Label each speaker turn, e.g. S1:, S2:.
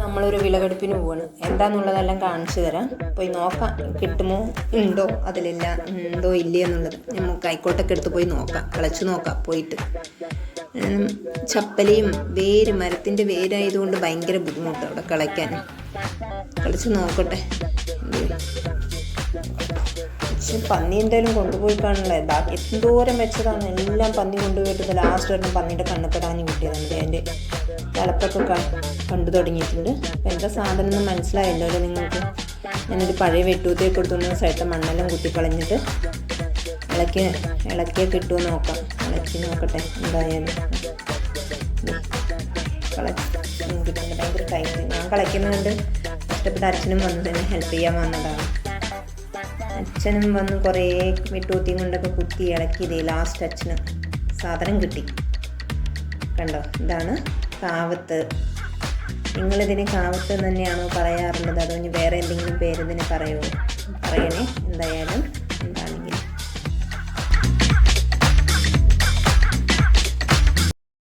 S1: നമ്മളൊരു വിളവെടുപ്പിന് പോവാണ്. എന്താന്നുള്ളതെല്ലാം കാണിച്ചു തരാം. പോയി നോക്കാം കിട്ടുമോ ഉണ്ടോ അതിലില്ല ഉണ്ടോ ഇല്ലേ എന്നുള്ളത്. നമുക്ക് കൈക്കോട്ടൊക്കെ എടുത്ത് പോയി നോക്കാം കളച്ച് നോക്കാം പോയിട്ട്. ചപ്പലയും വേര് മരത്തിന്റെ വേരായതുകൊണ്ട് ഭയങ്കര ബുദ്ധിമുട്ടാണ് അവിടെ കളയ്ക്കാൻ. കളിച്ച് നോക്കട്ടെ. പക്ഷെ പന്നി എന്തായാലും കൊണ്ടുപോയി കാണണല്ലേ ബാക്കി എന്തോരം വെച്ചതാണ്. എല്ലാം പന്നി കൊണ്ടുപോയിട്ട് ലാസ്റ്റ് വരണം പന്നിയുടെ കണ്ണപ്പെടാനും കിട്ടിയതാണ്. അതിന്റെ തലപ്പൊക്കെ ക- കണ്ടു തുടങ്ങിയിട്ടുണ്ട്. അപ്പം എന്താ സാധനം എന്ന് മനസ്സിലായല്ലോ അല്ലേ നിങ്ങൾക്ക്? ഞാനൊരു പഴയ വെട്ടൂത്തേക്ക് കൊടുത്തുന്ന സ്ഥലത്തെ മണ്ണെല്ലാം കുത്തിക്കളഞ്ഞിട്ട് ഇളക്കി ഇളക്കിയാൽ കിട്ടുമോ നോക്കാം. ഇളക്കി നോക്കട്ടെ എന്തായാലും. ഭയങ്കര ടൈറ്റ് ഞാൻ കളയ്ക്കുന്നതുകൊണ്ട് ഇഷ്ടപ്പെട്ട അച്ഛനും വന്ന് തന്നെ ഹെൽപ്പ് ചെയ്യാൻ വന്നതാണ്. അച്ഛനും വന്ന് കുറേ വിട്ടൂത്തിയും കൊണ്ടൊക്കെ കുത്തി ഇളക്കിയതേ ലാസ്റ്റ് അച്ഛന് സാധനം കിട്ടി. കണ്ടോ? ഇതാണ് കാവത്ത്. നിങ്ങളിതിന് കാവത്ത് തന്നെയാണോ പറയാറുള്ളത്? അതോ ഇനി വേറെ എന്തെങ്കിലും പേര് ഇതിന് പറയുമോ പറയണേ. എന്തായാലും എന്താണെങ്കിലും